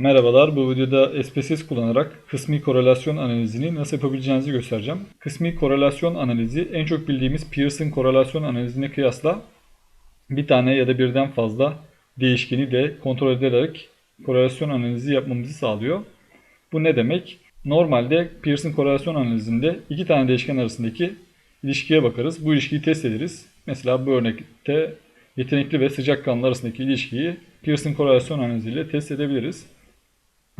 Merhabalar, bu videoda SPSS kullanarak kısmi korelasyon analizini nasıl yapabileceğinizi göstereceğim. Kısmi korelasyon analizi en çok bildiğimiz Pearson korelasyon analizine kıyasla bir tane ya da birden fazla değişkeni de kontrol ederek korelasyon analizi yapmamızı sağlıyor. Bu ne demek? Normalde Pearson korelasyon analizinde iki tane değişken arasındaki ilişkiye bakarız. Bu ilişkiyi test ederiz. Mesela bu örnekte yetenekli ve sıcakkanlı arasındaki ilişkiyi Pearson korelasyon analiziyle test edebiliriz.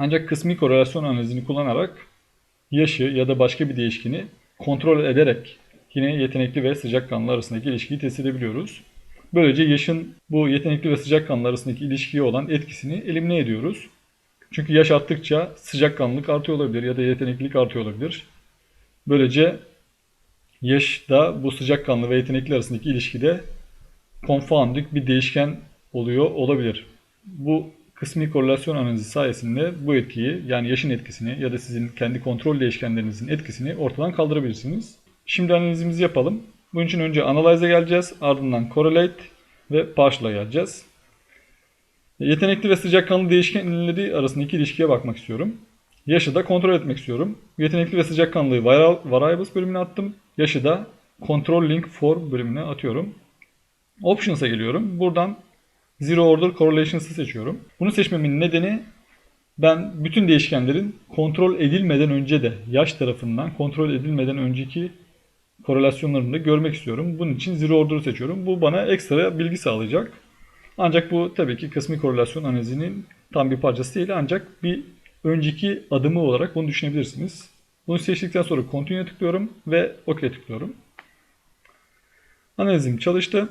Ancak kısmi korelasyon analizini kullanarak yaşı ya da başka bir değişkeni kontrol ederek yine yetenekli ve sıcakkanlı arasındaki ilişkiyi test edebiliyoruz. Böylece yaşın bu yetenekli ve sıcakkanlı arasındaki ilişkiye olan etkisini elimine ediyoruz. Çünkü yaş arttıkça sıcakkanlılık artıyor olabilir ya da yeteneklilik artıyor olabilir. Böylece yaş da bu sıcakkanlı ve yetenekli arasındaki ilişkide confounding bir değişken oluyor olabilir. Bu kısmi korelasyon analizi sayesinde bu etkiyi yani yaşın etkisini ya da sizin kendi kontrol değişkenlerinizin etkisini ortadan kaldırabilirsiniz. Şimdi analizimizi yapalım. Bunun için önce analyze'e geleceğiz. Ardından correlate ve partial'a geleceğiz. Yetenekli ve sıcakkanlı değişkenleri arasındaki ilişkiye bakmak istiyorum. Yaşı da kontrol etmek istiyorum. Yetenekli ve sıcakkanlıyı variables bölümüne attım. Yaşı da control link for bölümüne atıyorum. Options'a geliyorum. Buradan Zero Order Correlations'ı seçiyorum. Bunu seçmemin nedeni ben bütün değişkenlerin kontrol edilmeden önce de yaş tarafından kontrol edilmeden önceki korelasyonlarını da görmek istiyorum. Bunun için Zero Order'ı seçiyorum. Bu bana ekstra bilgi sağlayacak. Ancak bu tabii ki kısmi korelasyon analizinin tam bir parçası değil ancak bir önceki adımı olarak bunu düşünebilirsiniz. Bunu seçtikten sonra Continue tıklıyorum ve OK tıklıyorum. Analizim çalıştı.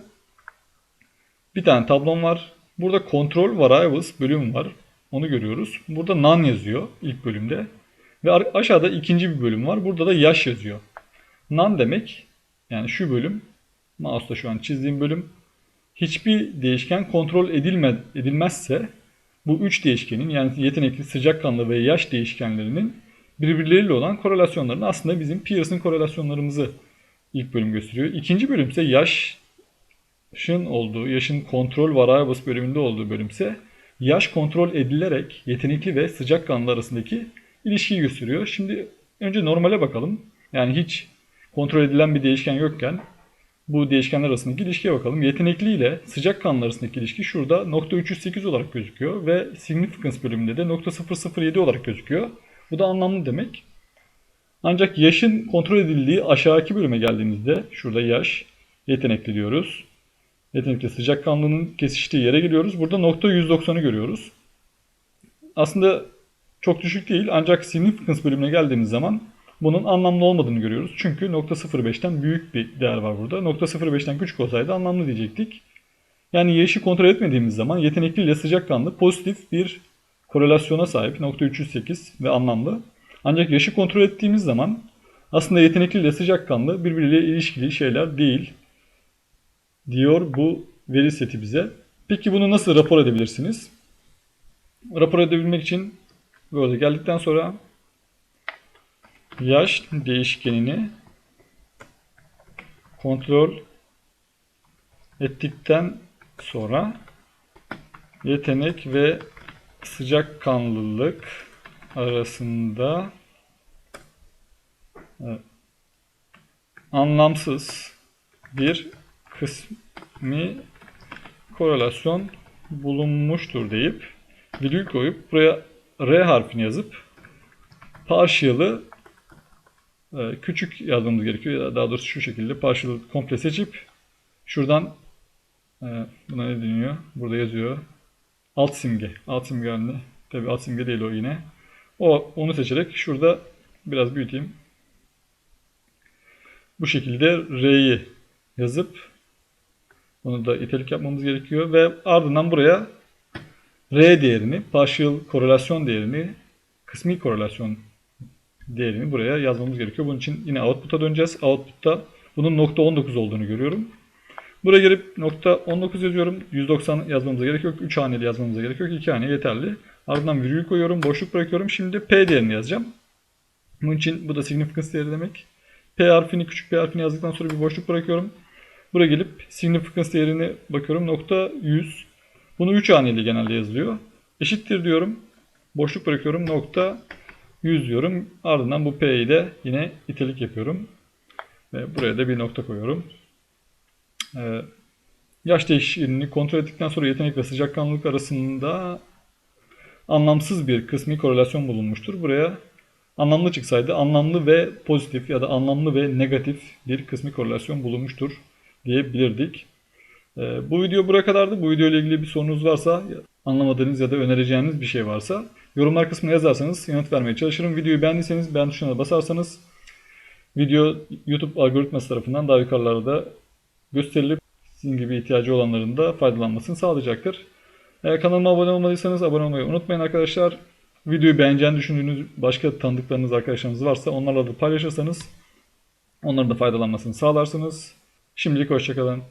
Bir tane tablom var. Burada Control Variables bölüm var. Onu görüyoruz. Burada None yazıyor ilk bölümde. Ve aşağıda ikinci bir bölüm var. Burada da yaş yazıyor. None demek yani şu bölüm mouse'da şu an çizdiğim bölüm hiçbir değişken kontrol edilme, edilmezse bu üç değişkenin yani yetenekli, sıcakkanlı ve yaş değişkenlerinin birbirleriyle olan korelasyonlarını aslında bizim Pearson korelasyonlarımızı ilk bölüm gösteriyor. İkinci bölüm ise yaşın olduğu, yaşın kontrol variables bölümünde olduğu bölümse yaş kontrol edilerek yetenekli ve sıcakkanlı arasındaki ilişkiyi gösteriyor. Şimdi önce normale bakalım. Yani hiç kontrol edilen bir değişken yokken bu değişkenler arasındaki ilişkiye bakalım. Yetenekli ile sıcakkanlı arasındaki ilişki şurada nokta 308 olarak gözüküyor ve significance bölümünde de nokta 007 olarak gözüküyor. Bu da anlamlı demek. Ancak yaşın kontrol edildiği aşağıki bölüme geldiğimizde şurada yaş, yetenekli diyoruz. Yetenekli sıcakkanlının kesiştiği yere geliyoruz. Burada nokta 190'ı görüyoruz. Aslında çok düşük değil ancak significance bölümüne geldiğimiz zaman bunun anlamlı olmadığını görüyoruz. Çünkü nokta 0.5'ten büyük bir değer var burada. Nokta 0.5'ten küçük olsaydı anlamlı diyecektik. Yani yaşı kontrol etmediğimiz zaman yetenekli ile sıcakkanlı pozitif bir korelasyona sahip nokta 308 ve anlamlı. Ancak yaşı kontrol ettiğimiz zaman aslında yetenekli ile sıcakkanlı birbiriyle ilişkili şeyler değil diyor bu veri seti bize. Peki bunu nasıl rapor edebilirsiniz? Rapor edebilmek için böyle geldikten sonra yaş değişkenini kontrol ettikten sonra yetenek ve sıcakkanlılık arasında evet, anlamsız bir kısmi korelasyon bulunmuştur deyip virgül koyup buraya R harfini yazıp partial'ı e, küçük yazmamız gerekiyor. Daha doğrusu şu şekilde partial komple seçip şuradan e, buna ne deniyor? Burada yazıyor. Alt simge. Alt simge halinde. Tabi alt simge değil o yine. O onu seçerek şurada biraz büyüteyim. Bu şekilde R'yi yazıp onu da itelik yapmamız gerekiyor ve ardından buraya R değerini, partial korelasyon değerini, kısmi korelasyon değerini buraya yazmamız gerekiyor. Bunun için yine output'a döneceğiz. Output'ta bunun nokta 19 olduğunu görüyorum. Buraya gelip nokta 19 yazıyorum. 190 yazmamıza gerek yok. 3 haneli yazmamıza gerek yok. 2 hane yeterli. Ardından virgül koyuyorum. Boşluk bırakıyorum. Şimdi P değerini yazacağım. Bunun için bu da significance değeri demek. P harfini, küçük P harfini yazdıktan sonra bir boşluk bırakıyorum. Buraya gelip significance değerini bakıyorum. Nokta 100. Bunu 3 haneli genelde yazılıyor. Eşittir diyorum. Boşluk bırakıyorum. Nokta 100 diyorum. Ardından bu P'yi de yine itelik yapıyorum. Ve buraya da bir nokta koyuyorum. Ee, yaş değişimini kontrol ettikten sonra yetenek ve sıcakkanlılık arasında anlamsız bir kısmi korelasyon bulunmuştur. Buraya anlamlı çıksaydı anlamlı ve pozitif ya da anlamlı ve negatif bir kısmi korelasyon bulunmuştur diyebilirdik. Ee, bu video buraya kadardı. Bu video ile ilgili bir sorunuz varsa, anlamadığınız ya da önereceğiniz bir şey varsa yorumlar kısmına yazarsanız yanıt vermeye çalışırım. Videoyu beğendiyseniz beğen tuşuna basarsanız video YouTube algoritması tarafından daha yukarılarda gösterilip sizin gibi ihtiyacı olanların da faydalanmasını sağlayacaktır. Eğer kanalıma abone olmadıysanız abone olmayı unutmayın arkadaşlar. Videoyu beğeneceğini düşündüğünüz başka tanıdıklarınız, arkadaşlarınız varsa onlarla da paylaşırsanız onların da faydalanmasını sağlarsınız. Şimdilik hoşçakalın.